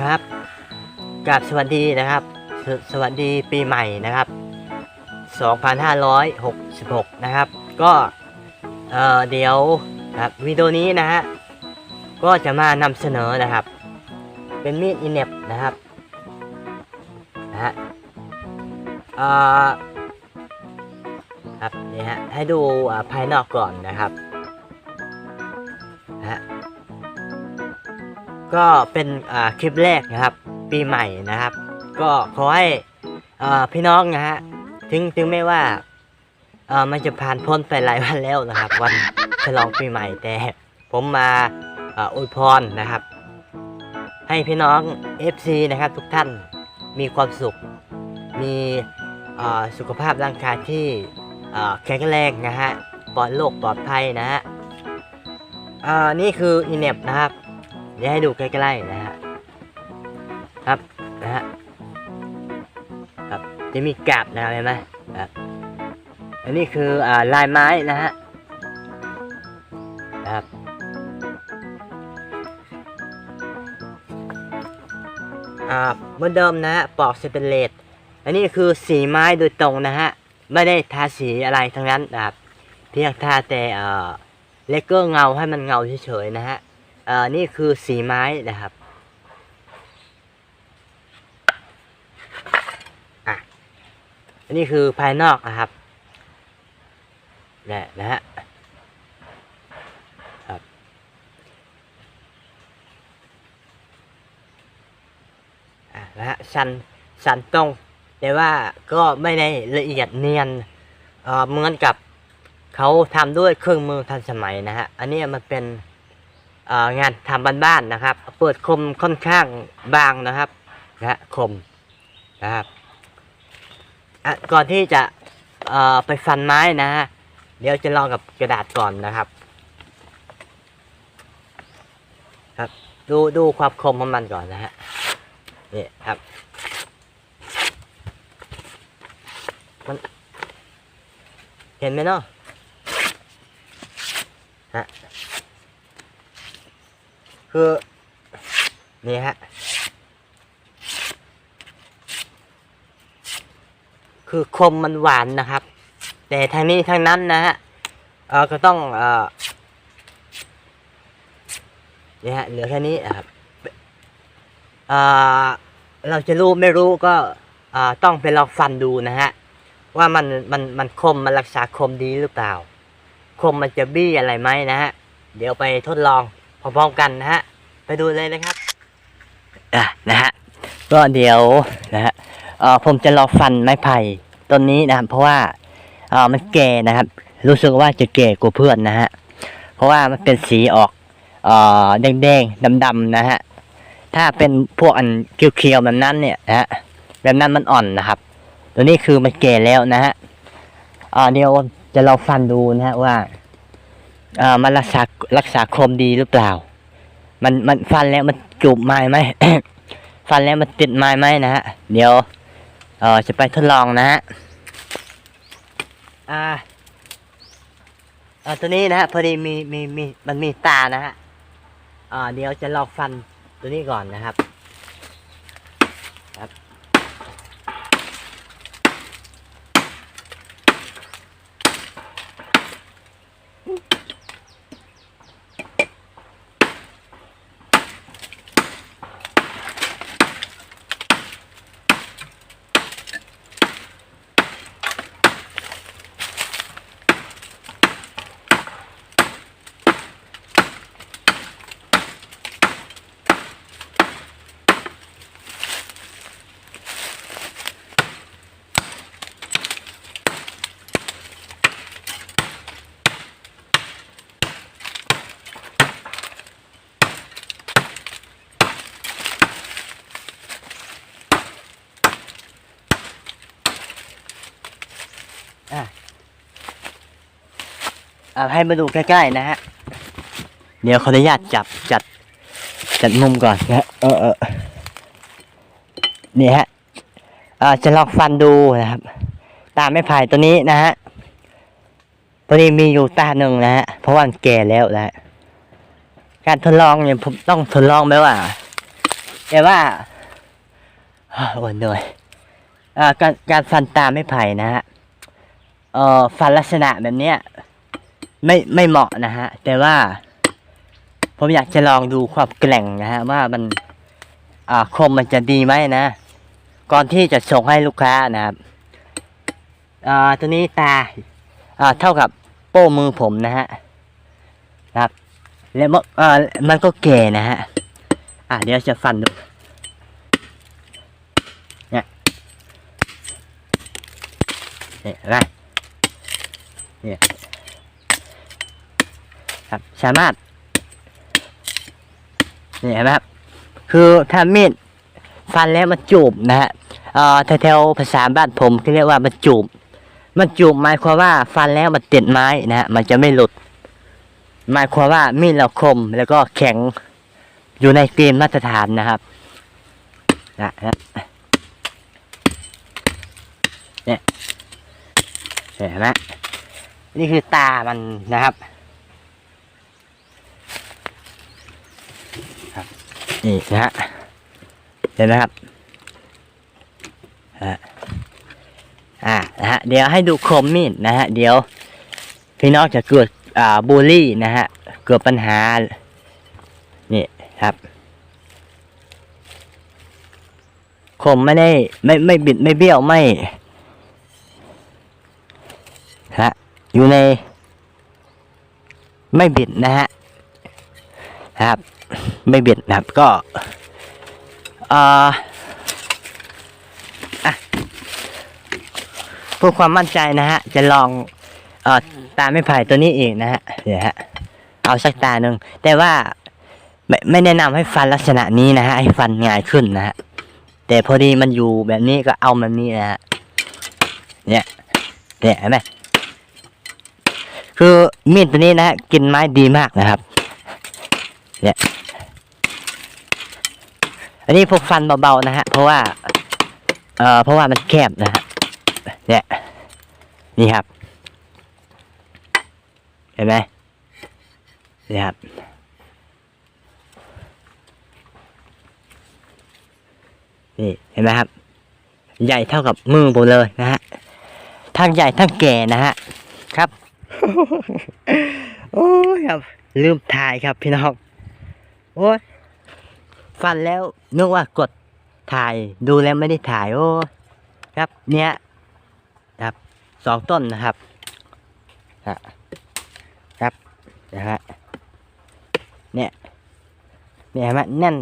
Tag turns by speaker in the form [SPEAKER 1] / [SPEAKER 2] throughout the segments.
[SPEAKER 1] ครับกราบสวัสดีนะครับสสวัสดีปีใหม่นะครับ 2566 นะครับ ก็เอ่อเดี๋ยวครับวิดีโอนี้นะฮะก็จะมานำเสนอนะครับ เป็นมีดอินเนบนะครับนะฮะเอ่อครับนี่ฮะให้ดูภายนอกก่อนนะครับ ก็เป็นคลิปแรกนะครับ ปีใหม่นะครับ ก็ขอให้พี่น้องนะฮะถึงถึงไม่ว่ามันจะผ่านพ้นไปหลายวันแล้วนะครับ วันฉลองปีใหม่แต่ผมมาอ่าอวยพรนะครับ ให้พี่น้อง FC นะครับ ทุกท่านมีความสุข มีสุขภาพร่างกายที่แข็งแรงนะฮะปลอดโรคปลอดภัยนะฮะนี่คืออินเนบนะครับ เดี๋ยวให้ดูใกล้ๆนะฮะครับนะฮะครับจะมีกาบนะครับเห็นไหมครับอันนี้คืออ่าลายไม้นะฮะครับอ่าเหมือนเดิมนะฮะปอกสเตนเลสอันนี้คือสีไม้โดยตรงนะฮะไม่ได้ทาสีอะไรทั้งนั้นนะครับเพียงทาแต่เอ่อเลเกอร์เงาให้มันเงาเฉยๆนะฮะ อ่อนี่คือสีไม้นะครับอะอันนี้คือภายนอกนะครับนี่นะฮะครับอะนะฮะสันสันตรงแต่ว่าก็ไม่ได้ละเอียดเนียนเออเหมือนกับเขาทำด้วยเครื่องมือทันสมัยนะฮะ อันนี้มันเป็น งานทำบ้านๆนะครับ เปิดคมค่อนข้างบางนะครับนะคมนะครับก่อนที่จะไปฟันไม้นะฮะเดี๋ยวจะลองกับกระดาษก่อนนะครับ ครับ ดูดูความคมของมันก่อนนะฮะนี่ครับ มันเห็นไหมเนาะฮะ คือนี่ฮะคือคมมันหวานนะครับ แต่ทางนี้ทางนั้นนะฮะเออก็ต้องเออนี่ฮะเหลือแค่นี้นะครับเออเราจะรู้ไม่รู้ก็เออต้องไปลองฟันดูนะฮะว่ามันมันมันคมมันรักษาคมดีหรือเปล่า คมมันจะบี้อะไรไหมนะฮะเดี๋ยวไปทดลอง พร้อมๆกันนะฮะ ไปดูเลยนะครับอะนะฮะก็เดี๋ยวนะฮะเอ่อผมจะลองฟันไม้ไผ่ต้นนี้นะครับเพราะว่าเอ่อมันแก่นะครับ รู้สึกว่าจะแก่กว่าเพื่อนนะฮะเพราะว่ามันเป็นสีออกเอ่อแดงๆดำๆนะฮะถ้าเป็นพวกอันเขียวๆแบบนั้นเนี่ยนะฮะแบบนั้นมันอ่อนนะครับ ตัวนี้คือมันแก่แล้วนะฮะอ่าเดี๋ยวจะลองฟันดูนะฮะว่า อ่ามันรักษารักษาคมดีหรือเปล่า มันมันฟันแล้วมันจูบไม้ไหม ฟันแล้วมันติดไม้ไหมนะฮะ เดี๋ยวเออจะไปทดลองนะฮะ อ่าอ่าตัวนี้นะฮะพอดีมีมีมีมันมีตานะฮะ อ่าเดี๋ยวจะลองฟันตัวนี้ก่อนนะครับ อ่าให้มาดูใกล้ๆนะฮะ เดี๋ยวขออนุญาตจับจัด จัดมุมก่อนนะเออเออนี่ฮะอ่าจะลองฟันดูนะครับ ตาไม่ไผ่ตัวนี้นะฮะตัวนี้มีอยู่ตาหนึ่งนะฮะเพราะว่ามันแก่แล้วนะการทดลองเนี่ยผมต้องทดลองไหมว่าแต่ว่าโอ้ยเหนื่อยอ่าการการฟันตาไม่ไผ่นะฮะเอ่อฟันลักษณะแบบเนี้ย ไม่ไม่เหมาะนะฮะ แต่ว่า ผมอยากจะลองดูความแกร่งนะฮะ ว่ามันอ่าคมมันจะดีไหมนะ ก่อนที่จะส่งให้ลูกค้านะครับอ่าตัวนี้ตาอ่าเท่ากับโป้มือผมนะฮะครับ แล้วมันอ่ามันก็แก่นะฮะอ่าเดี๋ยวจะฟันดูเนี่ยเนี่ยไหมเนี่ย ครับ สามารถเนี่เห็นไหมครับ คือถ้ามีดฟันแล้วมันจูบนะฮะเอ่อแถวๆภาษาบ้านผมเขาเรียกว่ามันจูบ มันจูบหมายความว่าฟันแล้วมันติดไม้นะฮะมันจะไม่หลุด หมายความว่ามีดเราคมแล้วก็แข็งอยู่ในเกณฑ์มาตรฐานนะครับนะนะเนี่ยเห็นไหมนี่คือตามันนะครับ นี่นะฮะเห็นไหมครับฮะอ่านะฮะเดี๋ยวให้ดูคมมีดนะฮะเดี๋ยว พี่น้องจะเกิดอ่าบูลลี่นะฮะเกิดปัญหานี่ครับคมไม่ได้ไม่ไม่บิดไม่เบี้ยวไม่ฮะอยู่ใน ไม่บิดนะฮะครับ ไม่เบียดนะครับก็เอ่ออะเพื่อความมั่นใจนะฮะ จะลองเอ่อตาไม่ไผ่ตัวนี้อีกนะฮะเดี๋ยวฮะเอาสักตาหนึ่งแต่ว่าไม่ไม่แนะนำให้ฟันลักษณะนี้นะฮะให้ฟันง่ายขึ้นนะฮะแต่พอดีมันอยู่แบบนี้ก็เอาแบบนี้นะฮะเนี่ยเนี่ยเห็นไหมคือมีดตัวนี้นะฮะกินไม้ดีมากนะครับ เนี่ย อันนี้พวกฟันเบาๆนะฮะ เพราะว่า เอ่อ เพราะว่ามันแคบนะฮะ เนี่ย นี่ครับ เห็นไหมนี่ครับ นี่ เห็นไหมครับ ใหญ่เท่ากับมือผมเลยนะฮะ ทั้งใหญ่ทั้งแก่นะฮะ ครับ โอ้ยครับ ลืมถ่ายครับพี่น้อง โอ้ยฟันแล้วนึกว่ากดถ่ายดูแล้วไม่ได้ถ่ายโอ้ครับ เนี้ยครับสองต้นนะครับฮะครับนะฮะเนี่ยเนี่ยเห็นแน่น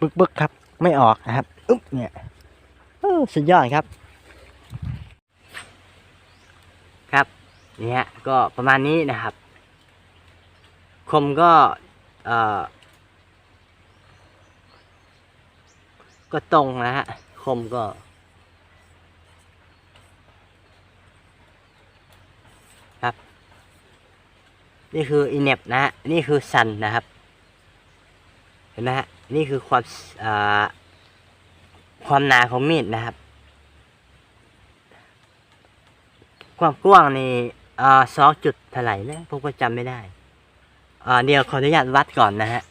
[SPEAKER 1] บึกบึกครับ ไม่ออกนะครับอึ๊บเนี่ยอสุดยอดครับ ครับเนี่ยก็ประมาณนี้นะครับ คมก็เอ่อ ก็ตรงนะฮะ คมก็ ครับ นี่คืออินเนบนะฮะ นี่คือซันนะครับ เห็นไหมฮะ นี่คือความความหนาของมีดนะครับ ความกว้างนี่สองจุดเท่าไหร่นะผมก็จำไม่ได้อ่าเดี๋ยวขออนุญาตวัดก่อนนะฮะ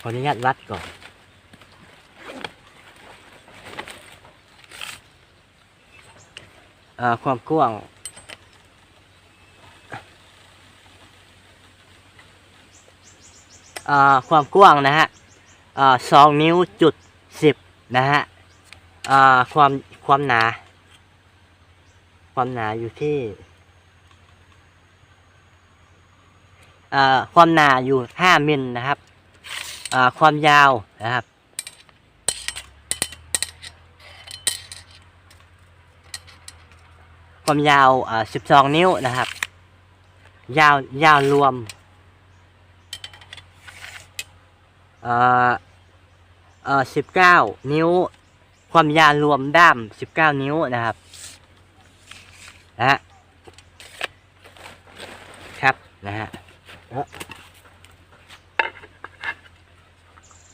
[SPEAKER 1] ขออนุญาตวัดก่อน เอ่อ ความกว้างความกว้างนะฮะสองนิ้วจุดสิบนะฮะความความหนา ความหนาอยู่ที่ความหนาอยู่ห้ามิลนะครับความยาวนะครับ ความยาวอ่า12 นิ้วนะครับ ยาวยาวรวมอ่อเอ่อ19 นิ้ว ความยาวรวมด้าม 19 นิ้วนะครับนะฮะครับนะฮะ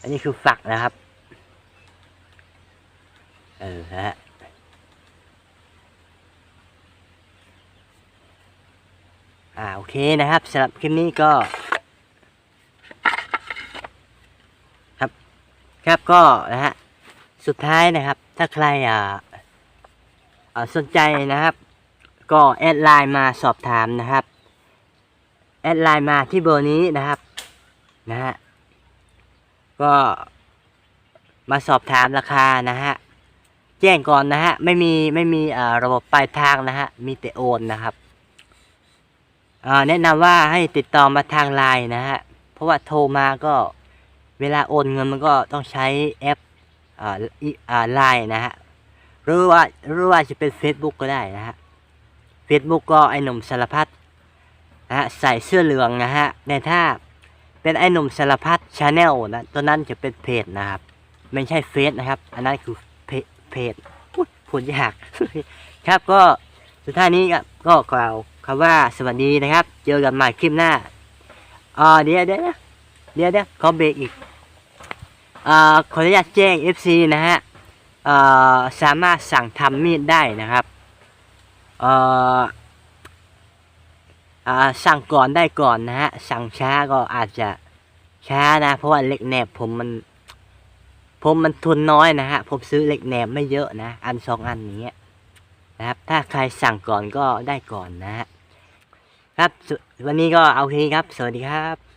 [SPEAKER 1] อันนี้คือฝักนะครับ เออนะฮะ เคนะครับสำหรับคลิปนี้ก็ ครับครับก็นะฮะสุดท้ายนะครับ ถ้าใครอ่าสนใจนะครับ ก็แอดไลน์มาสอบถามนะครับ แอดไลน์มาที่เบอร์นี้นะครับนะฮะก็มาสอบถามราคานะฮะแจ้งก่อนนะฮะไม่มีไม่มีะระบบปลายทางนะฮะมีแต่โอนนะครับ แนะนำว่าให้ติดต่อมาทางไลน์นะฮะ เพราะว่าโทรมาก็เวลาโอนเงินมันก็ต้องใช้แอปอ่าอ่าไลน์นะฮะ หรือว่าหรือว่าจะเป็น Facebook ก็ได้นะฮะ Facebook ก็ไอหนุ่มสารพัดนะฮะใส่เสื้อเหลืองนะฮะในถ้าเป็นไอหนุ่มสารพัดชาแนลนะตัวนั้นจะเป็นเพจนะครับ ไม่ใช่เฟซนะครับ อันนั้นคือเพจเพจอุ๊ยพูดยากครับก็สุดท้ายนี้ก็กล่าว คำว่าสวัสดีนะครับ เจอกันใหม่คลิปหน้าอ่าเดี๋ยวเดี๋ยวนะเดี๋ยวเดี๋ยวขอเบรกอีกอ่าขออนุญาตแจ้ง FC นะฮะอ่าสามารถสั่งทำมีดได้นะครับอ่ออ่าสั่งก่อนได้ก่อนนะฮะสั่งช้าก็อาจจะช้านะ เพราะว่าเหล็กแหนบผมมัน ผมมันทุนน้อยนะฮะผมซื้อเหล็กแหนบไม่เยอะนะ อันสองอันอย่างเงี้นะครับ ถ้าใครสั่งก่อนก็ได้ก่อนนะฮะ ครับวันนี้ก็เอาแค่นี้ครับ สวัสดีครับ